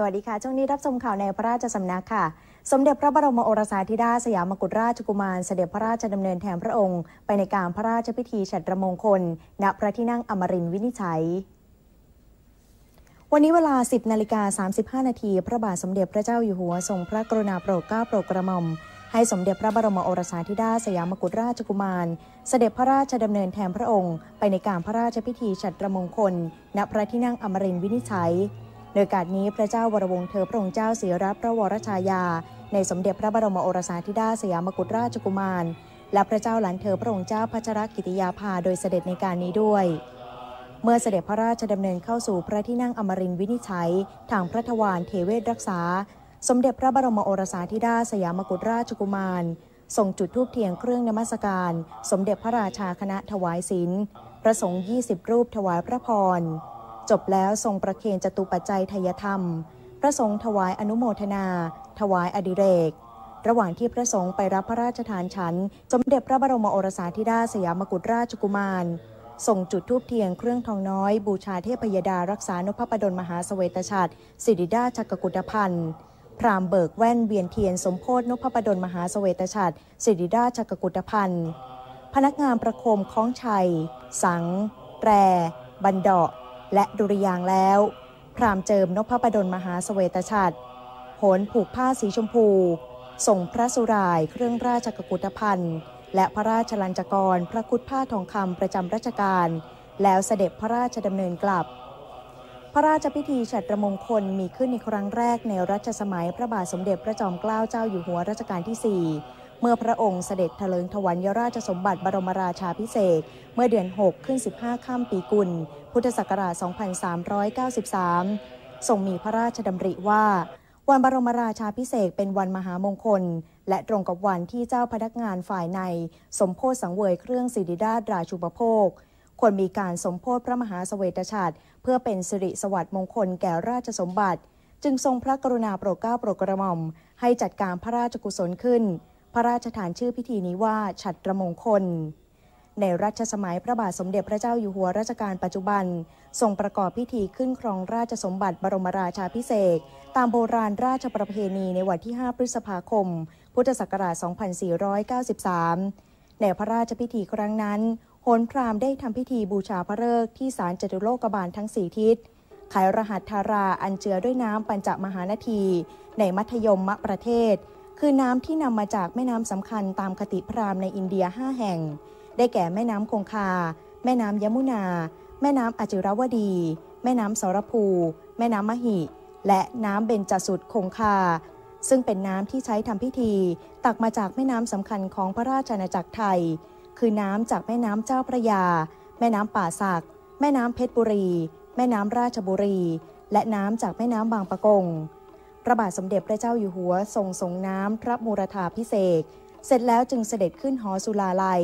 สวัสดีค่ะ ช่วงนี้รับชมข่าวในพระราชสำนักค่ะ สมเด็จพระบรมโอรสาธิดาสยามกุฎราชกุมารเสด็จพระราชดำเนินแทนพระองค์ ไปในการพระราชพิธีฉัตรมงคล ณพระที่นั่งอมรินทร์วินิจฉัยวันนี้เวลา 10 นาฬิกา 35 นาที พระบาทสมเด็จพระเจ้าอยู่หัวทรงพระกรุณาโปรดเกล้าโปรดกระหม่อม ให้สมเด็จพระบรมโอรสาธิดาสยามกุฎราชกุมาร เสด็จพระราชดำเนินแทนพระองค์ ไปในการพระราชพิธีฉัตรมงคล ณ พระที่นั่งอมรินทร์วินิจฉัย โดยการนี้พระเจ้าวรวงเธอพระองค์เจ้าเสียรับพระวรชายา ในสมเด็จพระบรมโอรสาธิดาสยามกุฎราชกุมาร และพระเจ้าหลานเธอพระองค์เจ้าพัชรกิติยาภาโดยเสด็จในการนี้ด้วย เมื่อเสด็จพระราชดำเนินเข้าสู่พระที่นั่งอมรินวินิจฉัย ทางพระทวารเทเวศรักษา สมเด็จพระบรมโอรสาธิดาสยามกุฎราชกุมารส่งจุดธูปเทียนเครื่องนมัสการ สมเด็จพระราชาคณะถวายศีลพระสงฆ์20 รูปถวายพระพร จบแล้วทรงประเคนจตุปัจจัยทยธรรม พระสงฆ์ถวายอนุโมทนา ถวายอดิเรก ระหว่างที่พระสงฆ์ไปรับพระราชทานฉัน สมเด็จพระบรมโอรสาธิดาสยามกุฎราชกุมารส่งจุดทูปเทียนเครื่องทองน้อย บูชาเทพยดารักษานพประดลมหาสเวตฉัตรสิริดาจักกุฏพันธ์พรามเบิกแว่นเวียนเทียนสมโพธนพประดลมหาสเวตฉัตรสิริราชกกุฏพันธ์พนักงานประคมคล้องชัย สัง แตร บันดาะ และดุริยางแล้ว พรามเจิมนพประดลมหาสเวตฉัตรโหนผูกผ้าสีชมพู ส่งพระสุรายเครื่องราชกกุฏพันธ์และพระราชลัญจกรพระคุดผ้าทองคำประจำรัชกาลแล้วเสด็จพระราชดำเนินกลับ พระราชพิธีฉัตรมงคลมีขึ้นในครั้งแรกในรัชสมัยพระบาทสมเด็จพระจอมเกล้าเจ้าอยู่หัวรัชกาลที่4 เมื่อพระองค์เสด็จเถลิงถวัลยราชสมบัติบรมราชาพิเศษ เมื่อเดือน 6 ขึ้น 15 ข้ามปีกุล พุทธศักราช 2393 ทรงมีพระราชดำริว่า วันบรมราชาพิเศษเป็นวันมหามงคล และตรงกับวันที่เจ้าพนักงานฝ่ายใน สมโพธสังเวยเครื่องสิริดาดราชูปโภคควรมีการสมโพธพระมหาสเวตฉัตรเพื่อเป็นสิริสวัสดิ์มงคลแก่ราชสมบัติ จึงทรงพระกรุณาโปรดเกล้าโปรดกระหม่อม ให้จัดการพระราชกุศลขึ้น พระราชทานชื่อพิธีนี้ว่าฉัตรมงคล ในรัชสมัยพระบาทสมเด็จพระเจ้าอยู่หัวรัชกาลปัจจุบันทรงประกอบพิธีขึ้นครองราชสมบัติบรมราชาพิเศษตามโบราณราชประเพณีในวันที่ 5 พฤษภาคม พุทธศักราช 2493 ในพระราชพิธีครั้งนั้นโหนพรามได้ทำพิธีบูชาพระฤกษ์ที่ศาลจตุโลกบาลทั้งสี่ทิศไขรหัสธาราอันเจือด้วยน้ำปัญจมหานาที ในมัธยมมะประเทศ คือน้ำที่นำมาจากแม่น้ำสำคัญตามคติพราหมณ์ในอินเดีย 5 แห่ง ได้แก่แม่น้ำคงคา แม่น้ำยมุนา แม่น้ำอจิรวดี แม่น้ำสรภู แม่น้ำมหิ และน้ำเบญจสุดคงคา ซึ่งเป็นน้ำที่ใช้ทำพิธี ตักมาจากแม่น้ำสำคัญของพระราชอาณาจักรไทย คือน้ำจากแม่น้ำเจ้าพระยา แม่น้ำป่าสัก แม่น้ำเพชรบุรี แม่น้ำราชบุรี และน้ำจากแม่น้ำบางปะกง ระบาทสมเด็จพระเจ้าอยู่หัวทรงสงน้ำพระมูรธาพิเศษ เสร็จแล้วจึงเสด็จขึ้นหอสุลาลัย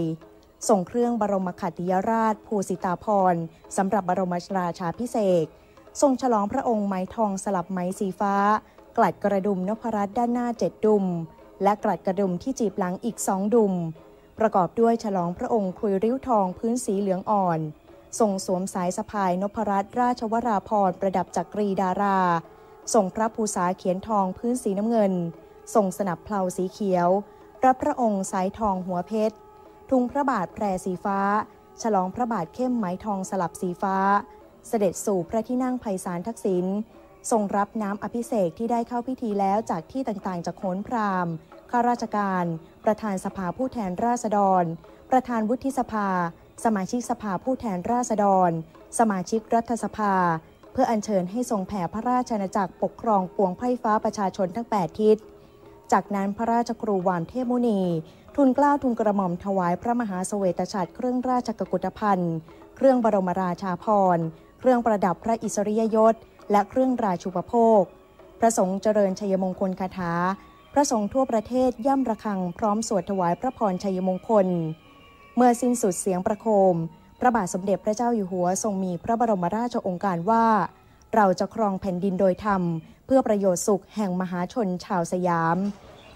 ส่งเครื่องบรมขัตติยราช ภูสิตาพรสำหรับบรมราชาพิเศษทรงฉลองพระองค์ไม้ทองสลับไม้สีฟ้า กลัดกระดุมนพรัตน์ด้านหน้าเจ็ดดุม และกลัดกระดุมที่จีบหลังอีกสองดุม ประกอบด้วยฉลองพระองค์คุยริ้วทองพื้นสีเหลืองอ่อนทรงสวมสายสะพายนพรัตน์ราชวราพรประดับจักรีดารา ส่งพระภูษาเขียนทองพื้นสีน้ำเงิน ส่งสนับเพลาสีเขียว รับพระองค์สายทองหัวเพชร ทุงพระบาทแพรสีฟ้า ฉลองพระบาทเข้มไหมทองสลับสีฟ้า เสด็จสู่พระที่นั่งไพศาลทักษิณ ทรงรับน้ำอภิเษกที่ได้เข้าพิธีแล้วจากที่ต่างๆ จากโขนพราหมณ์ ข้าราชการ ประธานสภาผู้แทนราษฎร ประธานวุฒิสภา สมาชิกสภาผู้แทนราษฎร สมาชิกรัฐสภา เพื่ออัญเชิญให้ทรงแผ่พระราชอาณาจักรปกครองปวงไพร่ฟ้าประชาชนทั้ง 8 ทิศ จากนั้นพระราชครูวามเทพมุนี ทุนกล้าวทุนกระหม่อมถวายพระมหาเสวตฉัตรเครื่องราชกกุฏภัณฑ์ เครื่องบรมราชาภรณ์เครื่องประดับพระอิสริยยศ และเครื่องราชูปโภค พระสงฆ์เจริญชัยมงคลคาถา พระสงฆ์ทั่วประเทศย่ำระฆังพร้อมสวดถวายพระพรชัยมงคล เมื่อสิ้นสุดเสียงประโคม พระบาทสมเด็จพระเจ้าอยู่หัวทรงมีพระบรมราชโองการว่า เราจะครองแผ่นดินโดยธรรม เพื่อประโยชน์สุขแห่งมหาชนชาวสยาม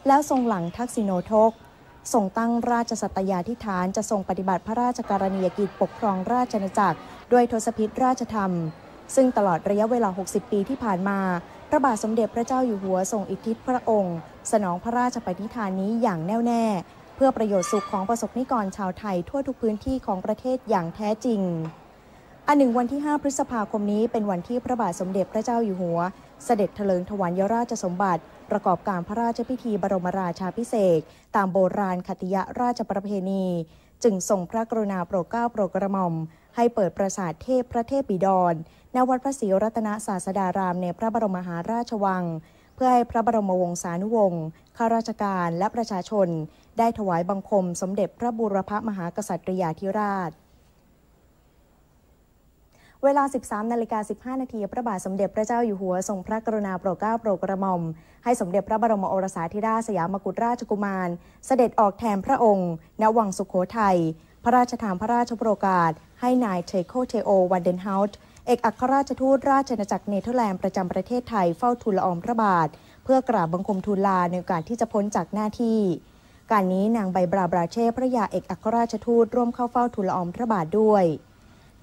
แล้วทรงหลังทักษิโนทกทรงตั้งราชสัตยาธิฐานจะทรงปฏิบัติพระราชการณียกิจปกครองราชอาณาจักร ด้วยทศพิธราชธรรม ซึ่งตลอดระยะเวลา 60 ปีที่ผ่านมา พระบาทสมเด็จพระเจ้าอยู่หัวทรงอิทธิพระองค์ สนองพระราชปณิธานนี้อย่างแน่วแน่ เพื่อประโยชน์สุขของประสบนิกรชาวไทยทั่วทุกพื้นที่ของประเทศอย่างแท้จริง อันหนึ่งวันที่ 5 พฤษภาคมนี้เป็นวันที่พระบาทสมเด็จพระเจ้าอยู่หัว เสด็จเถลิงถวายราชสมบัติ ประกอบการพระราชพิธีบรมราชาพิเศษตามโบราณคติยราชประเพณี จึงทรงพระกรุณาโปรดเกล้าโปรดกระหม่อมให้เปิดปราสาทเทพพระเทพบิดรณวัดพระศรีรัตนศาสดารามในพระบรมมหาราชวัง เพื่อให้พระบรมวงศานุวงศ์ข้าราชการและประชาชน ได้ถวายบังคมสมเด็จพระบูรพมหากษัตริยาธิราช เวลา 13นาฬิกา15 นาทีพระบาทสมเด็จพระเจ้าอยู่หัวทรงพระกรุณาโปรดเกล้าโปรดกระหม่อม ให้สมเด็จพระบรมโอรสาธิราชสยามกุฎราชกุมาร เสด็จออกแทนพระองค์ ณ วังสุโขทัย พระราชทานพระราชโปรกาส ให้นายเทโคเทโอวันเดนเฮาส์เอกอัครราชทูตราชอาณาจักรเนเธอร์แลนด์ประจำประเทศไทยเฝ้าทูลละอองพระบาท เพื่อกราบบังคมทูลลาในโอกาสที่จะพ้นจากหน้าที่ การนี้นางใบบราบราเช่พระยาเอกอัครราชทูตร่วมเข้าเฝ้าทูลละอองพระบาทด้วย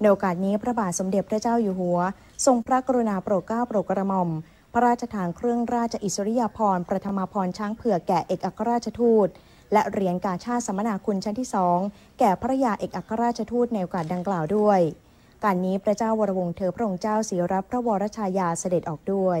ในโอกาสนี้พระบาทสมเด็จพระเจ้าอยู่หัว ทรงพระกรุณาโปรดเกล้าโปรดกระหม่อม พระราชทานเครื่องราชอิสริยาภรณ์ประธมาภรณ์ช้างเผือกแก่เอกอัครราชทูต และเหรียญกาชาติสมนาคุณชั้นที่สองแก่พระยาเอกอัครราชทูตในโอกาสดังกล่าวด้วย การนี้พระเจ้าวรวงเธอพระองค์เจ้าเสียรับพระวรชายาเสด็จออกด้วย